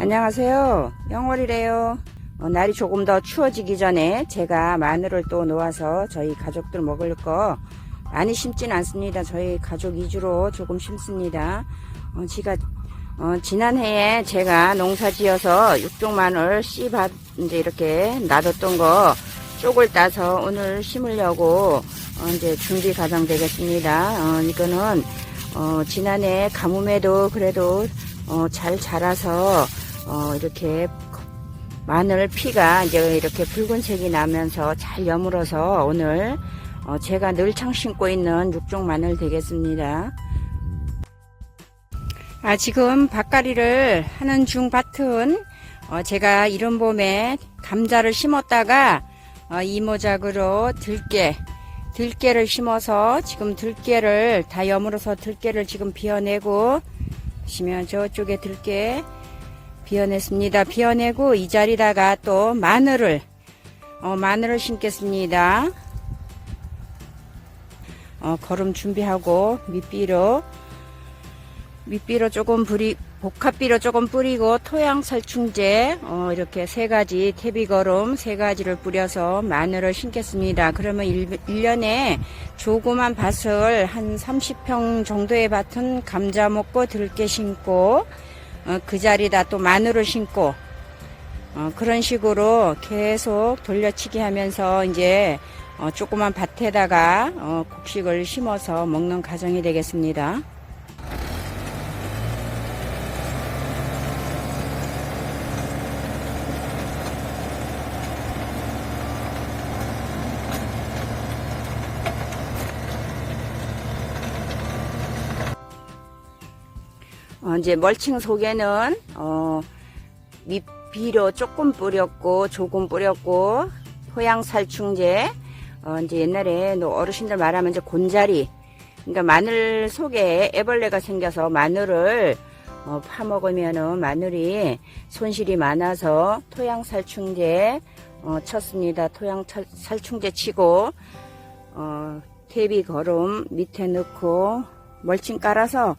안녕하세요. 영월이래요. 어, 날이 조금 더 추워지기 전에 제가 마늘을 또 놓아서 저희 가족들 먹을 거 많이 심진 않습니다. 저희 가족 위주로 조금 심습니다. 어, 지가 어, 지난해에 제가 농사 지어서 육종 마늘 씨밭 이제 이렇게 놔뒀던 거 쪽을 따서 오늘 심으려고 어, 이제 준비 과정 되겠습니다. 어, 이거는 어, 지난해 가뭄에도 그래도 어, 잘 자라서 어, 이렇게 마늘 피가 이제 이렇게 붉은색이 나면서 잘 여물어서 오늘 어, 제가 늘창 심고 있는 육종 마늘 되겠습니다. 아, 지금 밭가리를 하는 중 밭은 어, 제가 이른 봄에 감자를 심었다가 어, 이모작으로 들깨 들깨를 심어서 지금 들깨를 다 여물어서 들깨를 지금 비워내고 보시면 저쪽에 들깨 비워냈습니다. 비워내고 이 자리다가 또 마늘을 어, 마늘을 심겠습니다. 어, 거름 준비하고 밑비로 밑비로 조금 뿌리 복합비로 조금 뿌리고 토양 살충제 어, 이렇게 세 가지 태비거름 세 가지를 뿌려서 마늘을 심겠습니다. 그러면 1, 년에 조그만 밭을 한 30평 정도의 밭은 감자 먹고 들깨 심고 어, 그 자리다 또 마늘을 심고 어, 그런 식으로 계속 돌려치기 하면서 이제 어, 조그만 밭에다가 어, 곡식을 심어서 먹는 과정이 되겠습니다. 어, 이제 멀칭 속에는 어, 밑비료 조금 뿌렸고 조금 뿌렸고 토양 살충제 어, 이제 옛날에 너 어르신들 말하면 이제 곤자리 그러니까 마늘 속에 애벌레가 생겨서 마늘을 어, 파먹으면은 마늘이 손실이 많아서 토양 살충제 어, 쳤습니다. 토양 찰- 살충제 치고 어, 퇴비 거름 밑에 넣고 멀칭 깔아서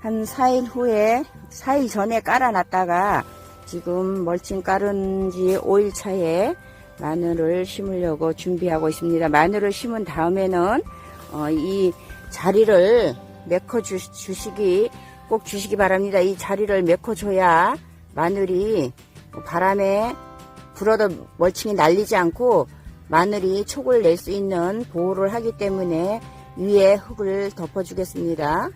한 4일 후에 4일 전에 깔아놨다가 지금 멀칭 깔은 지 5일 차에 마늘을 심으려고 준비하고 있습니다. 마늘을 심은 다음에는 어, 이 자리를 메꿔 주, 주시기 꼭 주시기 바랍니다. 이 자리를 메꿔 줘야 마늘이 바람에 불어도 멀칭이 날리지 않고 마늘이 촉을 낼 수 있는 보호를 하기 때문에 위에 흙을 덮어주겠습니다.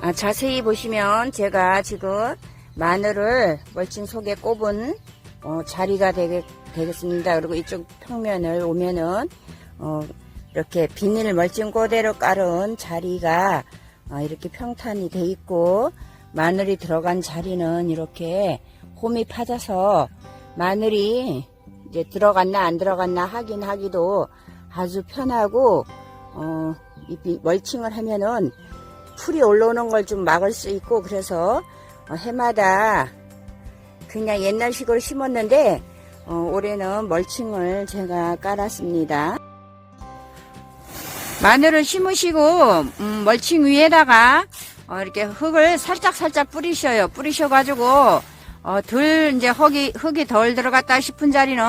아, 자세히 보시면 제가 지금 마늘을 멀칭 속에 꼽은 어, 자리가 되겠, 되겠 습니다. 그리고 이쪽 평면을 오면은 어, 이렇게 비닐 멀칭 그대로 깔은 자리가 어, 이렇게 평탄이 돼 있고 마늘이 들어간 자리는 이렇게 홈이 파져서 마늘이 이제 들어갔나 안 들어갔나 확인하기도 아주 편하고 어, 멀칭을 하면은 풀이 올라오는 걸 좀 막을 수 있고 그래서 어, 해마다 그냥 옛날식으로 심었는데 어, 올해는 멀칭을 제가 깔았습니다. 마늘을 심으시고 음, 멀칭 위에다가 어, 이렇게 흙을 살짝 살짝 뿌리셔요. 뿌리셔가지고 어, 덜 이제 흙이 흙이 덜 들어갔다 싶은 자리는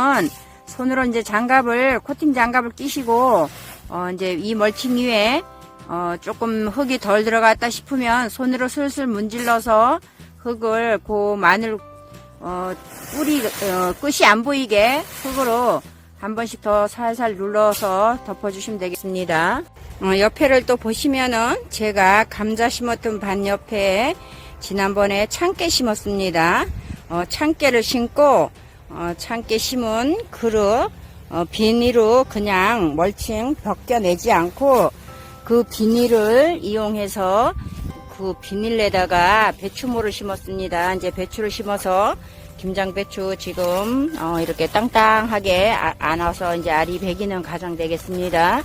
손으로 이제 장갑을 코팅 장갑을 끼시고 어, 이제 이 멀칭 위에 어, 조금 흙이 덜 들어갔다 싶으면 손으로 슬슬 문질러서 흙을 그 마늘 어, 뿌리 어, 끝이 안 보이게 흙으로 한 번씩 더 살살 눌러서 덮어주시면 되겠습니다. 어, 옆에를 또 보시면은 제가 감자 심었던 반 옆에 지난번에 참깨 심었습니다. 어, 참깨를 심고 어, 참깨 심은 그릇 어, 비닐로 그냥 멀칭 벗겨내지 않고 그 비닐을 이용해서 그 비닐에다가 배추모를 심었습니다. 이제 배추를 심어서 김장 배추 지금 어, 이렇게 땅땅하게 아- 안아서 이제 알이 배기는 과정 되겠습니다.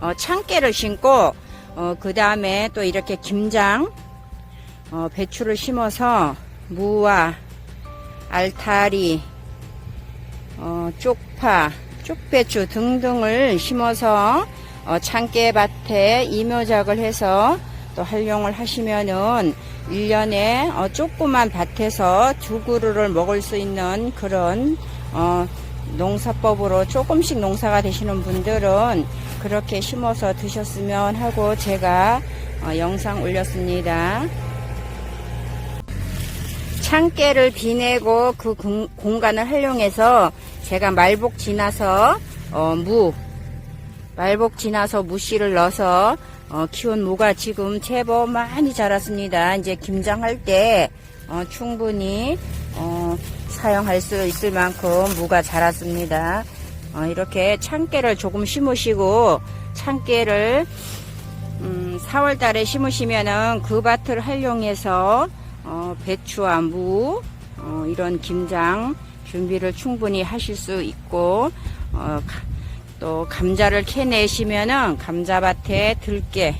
어, 참깨를 심고 어, 그 다음에 또 이렇게 김장 어, 배추를 심어서 무와 알타리 어, 쪽파 쪽배추 등등을 심어서 어, 창깨밭에 임효작을 해서 또 활용을 하시면은 1년에 어, 조그만 밭에서 두 그루를 먹을 수 있는 그런 어, 농사법으로 조금씩 농사가 되시는 분들은 그렇게 심어서 드셨으면 하고 제가 어, 영상 올렸습니다. 창깨를 비내고 그 공- 공간을 활용해서 제가 말복 지나서 어, 무 말복 지나서 무씨를 넣어서 어, 키운 무가 지금 제법 많이 자랐습니다. 이제 김장할 때 어, 충분히 어, 사용할 수 있을 만큼 무가 자랐습니다. 어, 이렇게 창깨를 조금 심으시고 창깨를 음, 4월 달에 심으시면은 그 밭을 활용해서 어, 배추와 무 어, 이런 김장 준비를 충분히 하실 수 있고 어, 가- 또 감자를 캐내시면은 감자밭에 들깨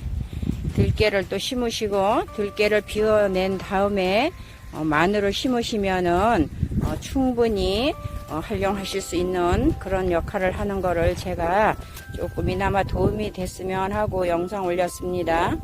들깨를 또 심으시고 들깨를 비워낸 다음에 어, 마늘을 심으시면은 어, 충분히 어, 활용하실 수 있는 그런 역할을 하는 거를 제가 조금이나마 도움이 됐으면 하고 영상 올렸습니다.